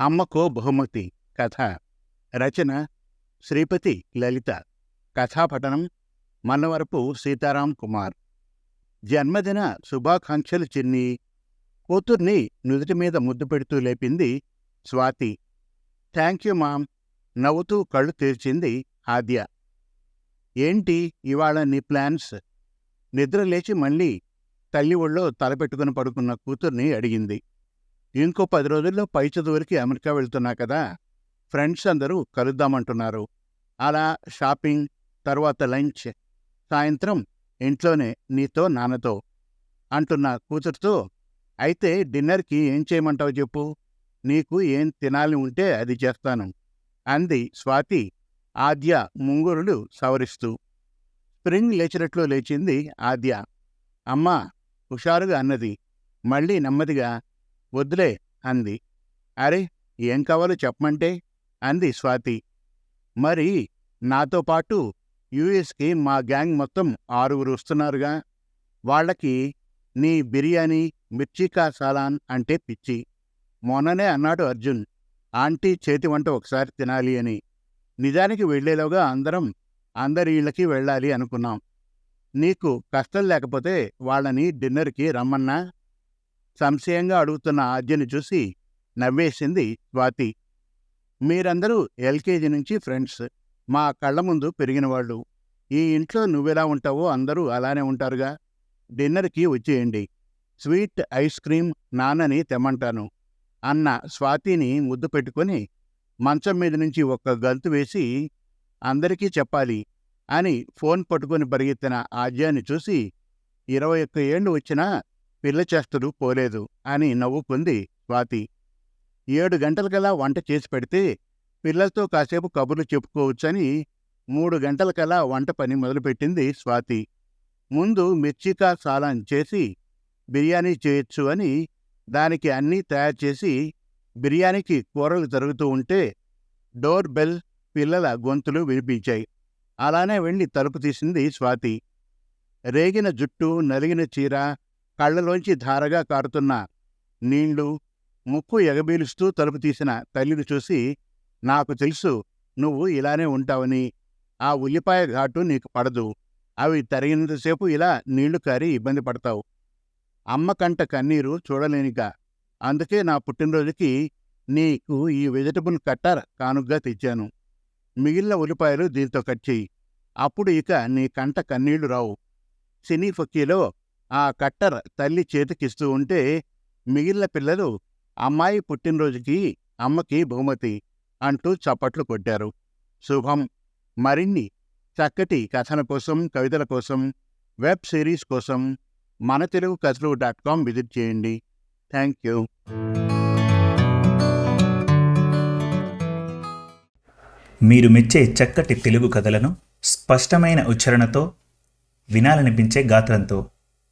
అమ్మకో బహుమతి కథ రచన శ్రీపతి లలిత కథాపఠనం మన్నవరపు సీతారాం కుమార్. జన్మదిన శుభాకాంక్షలు చిన్ని కూతుర్ని నుదుటి మీద ముద్దు పెడుతూ లేపింది స్వాతి. థ్యాంక్ యూ మామ్ నవ్వుతూ కళ్ళు తెరిచింది ఆద్య. ఏంటి ఇవాళ నీ ప్లాన్స్? నిద్ర లేచి మళ్ళీ తల్లి ఒళ్ళో తలపెట్టుకుని పడుకున్న కూతుర్ని అడిగింది. ఇంకో పది రోజుల్లో పై చదువులకి అమెరికా వెళ్తున్నా కదా ఫ్రెండ్స్ అందరూ కలుద్దామంటున్నారు. అలా షాపింగ్ తర్వాత లంచ్ సాయంత్రం ఇంట్లోనే నీతో నాన్నతో అంటున్న కూతురుతో అయితే డిన్నర్కి ఏం చేయమంటావు చెప్పు? నీకు ఏం తినాలి ఉంటే అది చేస్తాను అంది స్వాతి ఆద్య ముంగురులు సవరిస్తూ. స్ప్రింగ్ లేచినట్లు లేచింది ఆద్య. అమ్మా హుషారుగా అన్నది. మళ్ళీ నెమ్మదిగా వద్దులే అంది. అరే ఏం కావాలో చెప్పమంటే అంది స్వాతి. మరి నాతో పాటు యుఎస్కి మా గ్యాంగ్ మొత్తం ఆరుగురు వస్తున్నారుగా. వాళ్ళకి నీ బిర్యానీ మిర్చికా సాలాన్ అంటే పిచ్చి. మొన్ననే అన్నాడు అర్జున్. ఆంటీ చేతి వంట ఒకసారి తినాలి అని. నిజానికి వెళ్ళేలోగా అందరం అందరి ఇళ్ళకి వెళ్ళాలి అనుకున్నాం. నీకు కష్టం లేకపోతే వాళ్ళని డిన్నర్కి రమ్మన్నా? సంశయంగా అడుగుతున్న ఆద్యని చూసి నవ్వేసింది స్వాతి. మీరందరూ ఎల్కేజీ నుంచి ఫ్రెండ్స్. మా కళ్ళ ముందు పెరిగినవాళ్ళు ఈ ఇంట్లో నువ్వెలా ఉంటావో అందరూ అలానే ఉంటారుగా. డిన్నర్కి వచ్చేయండి. స్వీట్ ఐస్ క్రీమ్ నాన్నని తెమ్మంటాను. అన్న స్వాతిని ముద్దు పెట్టుకొని మంచం మీద నుంచి ఒక్క గంతు వేసి అందరికీ చెప్పాలి అని ఫోన్ పట్టుకొని పరిగెత్తిన ఆద్యాన్ని చూసి ఇరవై ఒక్క ఏళ్ళు వచ్చినా పిల్ల చేష్టలు పోలేదు అని నవ్వుకుంది స్వాతి. ఏడు గంటలకలా వంట చేసి పెడితే పిల్లలతో కాసేపు కబుర్లు చెప్పుకోవచ్చని మూడు గంటలకలా వంట పని మొదలుపెట్టింది స్వాతి. ముందు మిర్చికా సాలాన్ చేసి బిర్యానీ చేయొచ్చు అని దానికి అన్నీ తయారు చేసి బిర్యానీకి కూరలు జరుగుతూ ఉంటే డోర్ బెల్ పిల్లల గొంతులు వినిపించాయి. అలానే వెళ్ళి తలుపు తీసింది స్వాతి. రేగిన జుట్టు నలిగిన చీర కళ్ళలోంచి ధారగా కారుతున్న నీళ్ళు ముక్కు ఎగబీలుస్తూ తలుపు తీసిన తల్లిని చూసి నాకు తెలుసు నువ్వు ఇలానే ఉంటావని. ఆ ఉల్లిపాయ ఘాటు నీకు పడదు. అవి తరిగినంతసేపు ఇలా నీళ్ళు కారి ఇబ్బంది పడతావు. అమ్మ కంట కన్నీరు చూడలేనిక. అందుకే నా పుట్టినరోజుకి నీకు ఈ వెజిటబుల్ కట్టర్ కానుగ్గా తెచ్చాను. మిగిలిన ఉల్లిపాయలు దీంతో కట్ చెయ్యి అప్పుడు ఇక నీ కంట కన్నీళ్ళు రావు. సినీ ఫక్కీలో ఆ కట్టర్ తల్లి చేతికిస్తూ ఉంటే మిగిలిన పిల్లలు అమ్మాయి పుట్టినరోజుకి అమ్మకి బహుమతి అంటూ చప్పట్లు కొట్టారు. శుభం. మరిన్ని చక్కటి కథల కోసం కవితల కోసం వెబ్ సిరీస్ కోసం మన తెలుగు కథలు డాట్ కామ్ విజిట్ చేయండి. Thank you. మీరు మెచ్చే చక్కటి తెలుగు కథలను స్పష్టమైన ఉచ్చారణతో వినాలనిపించే గాత్రంతో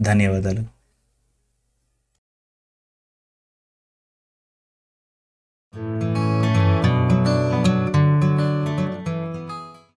ధన్యవాదాలు.